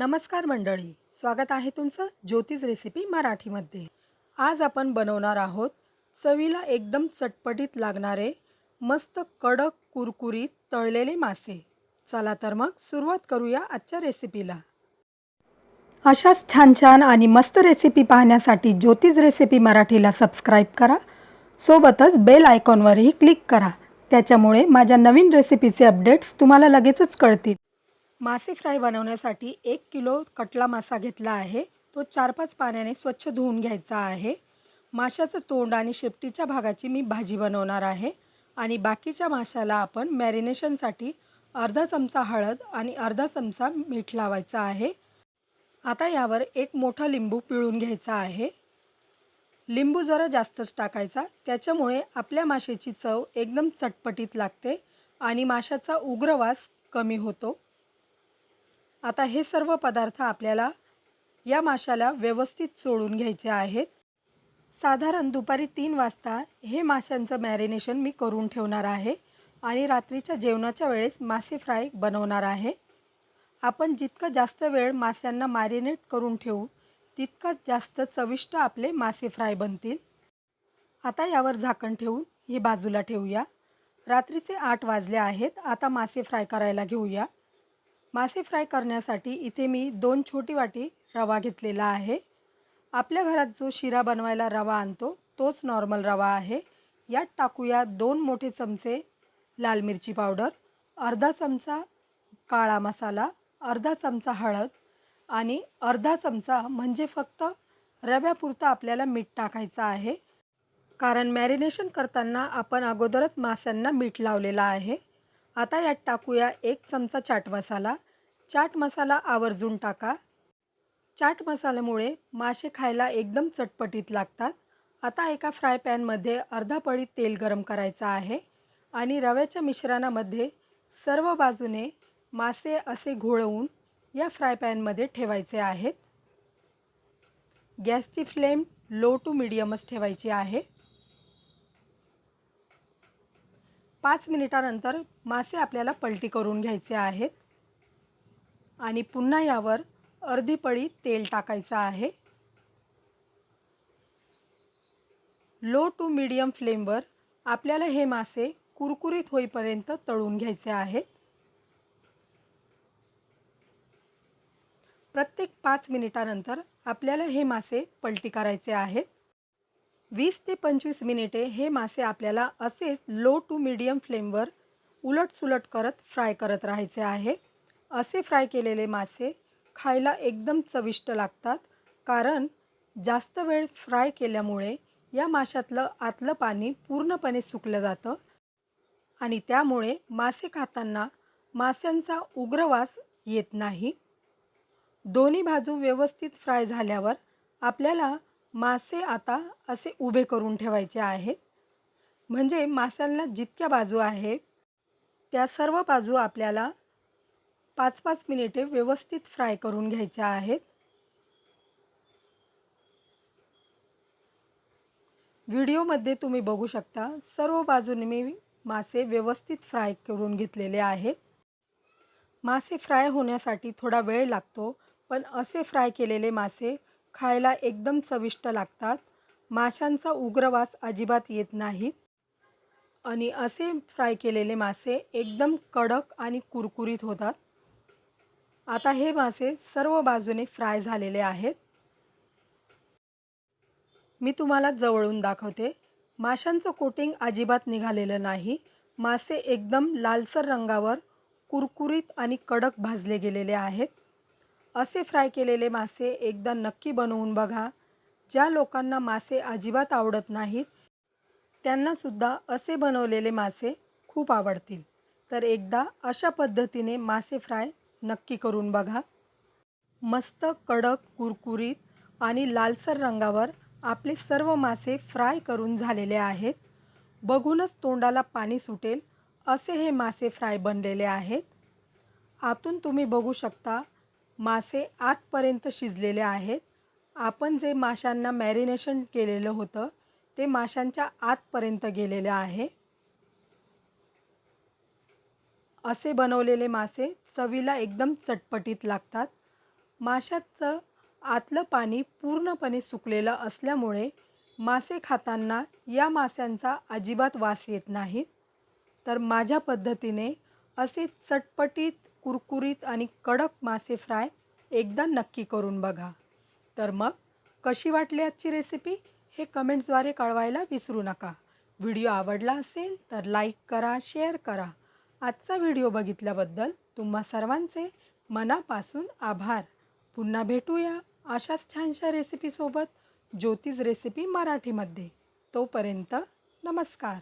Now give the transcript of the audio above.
नमस्कार मंडळी स्वागत आहे तुमचं ज्योतिष रेसिपी मराठीमध्ये. आज आपण बनवणार आहोत चवीला एकदम चटपटीत लागणारे मस्त कडक कुरकुरीत तळलेले मासे. चला तर मग सुरुवात करूया आजच्या रेसिपीला अशाच छान छान आणि मस्त रेसिपी पाहण्यासाठी ज्योतिष रेसिपी मराठीला सबस्क्राईब करा. सोबतच बेल आयकॉनवरही क्लिक करा. त्याच्यामुळे माझ्या नवीन रेसिपीचे अपडेट्स तुम्हाला लगेचच कळतील. मासे फ्राय बनवण्यासाठी एक किलो कटला मासा घेतला आहे. तो चार पाच पाण्याने स्वच्छ धुवून घ्यायचा आहे. माशाचं तोंड आणि शेपटीच्या भागाची मी भाजी बनवणार आहे. आणि बाकीच्या माशाला आपण मॅरिनेशनसाठी अर्धा चमचा हळद आणि अर्धा चमचा मीठ लावायचा आहे. आता यावर एक मोठा लिंबू पिळून घ्यायचा आहे. लिंबू जरा जास्तच टाकायचा. त्याच्यामुळे आपल्या माशाची चव एकदम चटपटीत लागते आणि माशाचा उग्रवास कमी होतो. आता हे सर्व पदार्थ आपल्याला या माशाला व्यवस्थित चोळून घ्यायचे आहेत. साधारण दुपारी तीन वाजता हे माशांचं मॅरिनेशन मी करून ठेवणार आहे आणि रात्रीच्या जेवणाच्या वेळेस मासे फ्राय बनवणार आहे. आपण जितका जास्त वेळ माशांना मॅरिनेट करून ठेवू तितकाच जास्त चविष्ट आपले मासे फ्राय बनतील. आता यावर झाकण ठेवून हे बाजूला ठेवूया. रात्रीचे आठ वाजले आहेत आता मासे फ्राय करायला घेऊया. मासे फ्राय करण्यासाठी इथे मी दोन छोटी वाटी रवा घेतलेला आहे. आपल्या घरात जो शिरा बनवायला रवा आणतो तोच नॉर्मल रवा आहे. यात टाकूया दोन मोठे चमचे लाल मिरची पावडर अर्धा चमचा काळा मसाला अर्धा चमचा हळद आणि अर्धा चमचा म्हणजे फक्त रव्यापुरतं आपल्याला मीठ टाकायचं आहे. कारण मॅरिनेशन करताना आपण अगोदरच माशांना मीठ लावलेलं आहे. आता यात टाकूया एक चमचा चाट मसाला. चाट मसाला आवर्जून टाका. चाट मसाल्यामुळे मासे खायला एकदम चटपटीत लागतात. आता एका फ्राय पॅनमध्ये अर्धा पळी तेल गरम करायचं आहे आणि रव्याच्या मिश्रणामध्ये सर्व बाजूने मासे असे घोळवून या फ्राय पॅनमध्ये ठेवायचे आहेत. गॅसची फ्लेम लो टू मिडियमच ठेवायची आहे. पाच मिनिटानंतर मासे आपल्याला पलटी करून घ्यायचे आहेत. आणि पुन्हा यावर अर्धी पळी तेल टाकायचं आहे. लो टू मीडियम फ्लेमवर आपल्याला हे मासे कुरकुरीत होईपर्यंत तळून घ्यायचे आहेत. प्रत्येक पाच मिनिटानंतर आपल्याला हे मासे पलटी करायचे आहेत. वीस ते पंचवीस मिनिटे हे मासे आपल्याला असेच लो टू मीडियम फ्लेमवर उलटसुलट करत फ्राय करत राहायचे आहे. असे फ्राय केलेले मासे खायला एकदम चविष्ट लागतात कारण जास्त वेळ फ्राय केल्यामुळे या माशातलं आतलं पाणी पूर्णपणे सुकलं जातं आणि त्यामुळे मासे खाताना माशांचा उग्रवास येत नाही. दोन्ही बाजू व्यवस्थित फ्राय झाल्यावर आपल्याला मासे आता असे उभे करून ठेवायचे आहेत. म्हणजे माशांना जितक्या बाजू आहे त्या सर्व बाजू आपल्याला पाच पाच मिनिटे व्यवस्थित फ्राय करून घ्यायच्या आहेत. व्हिडिओमध्ये तुम्ही बघू शकता सर्व बाजूने मी मासे व्यवस्थित फ्राय करून घेतलेले आहेत. मासे फ्राय होण्यासाठी थोडा वेळ लागतो पण असे फ्राय केलेले मासे खायला एकदम चविष्ट लागतात. माशांचा उग्रवास अजिबात येत नाहीत आणि असे फ्राय केलेले मासे एकदम कडक आणि कुरकुरीत होतात. आता हे मासे सर्व बाजूने फ्राय झालेले आहेत. मी तुम्हाला जवळून दाखवते. माशांचं कोटिंग अजिबात निघालेलं नाही. मासे एकदम लालसर रंगावर कुरकुरीत आणि कडक भाजले गेलेले आहेत. असे फ्राय केलेले मासे एकदा नक्की बनवून बघा. ज्या लोकांना मासे अजिबात आवडत नाहीत त्यांनासुद्धा असे बनवलेले मासे खूप आवडतील. तर एकदा अशा पद्धतीने मासे फ्राय नक्की करून बघा. मस्त कडक कुरकुरीत आणि लालसर रंगावर आपले सर्व मासे फ्राय करून झालेले आहेत. बघूनच तोंडाला पाणी सुटेल असे हे मासे फ्राय बनलेले आहेत. आतून तुम्ही बघू शकता मासे आतपर्यंत शिजलेले आहेत. आपण जे माशांना मॅरिनेशन केलेलं होतं ते माशांच्या आतपर्यंत गेलेलं आहे. असे बनवलेले मासे चवीला एकदम चटपटीत लागतात. माशाचं आतलं पाणी पूर्णपणे सुकलेलं असल्यामुळे मासे खाताना या माशांचा अजिबात वास येत नाहीत तर माझ्या पद्धतीने असे चटपटीत कुरकुरीत आणि कडक मासे फ्राय एकदा नक्की करून बघा. तर मग कशी वाटली आजची रेसिपी हे कमेंट्सद्वारे कळवायला विसरू नका. व्हिडिओ आवडला असेल तर लाईक करा शेअर करा. आजचा व्हिडिओ बघितल्याबद्दल तुम्हा सर्वांचे मनापासून आभार. पुन्हा भेटूया अशाच छानशा रेसिपीसोबत ज्योतिष रेसिपी मराठीमध्ये. तोपर्यंत नमस्कार.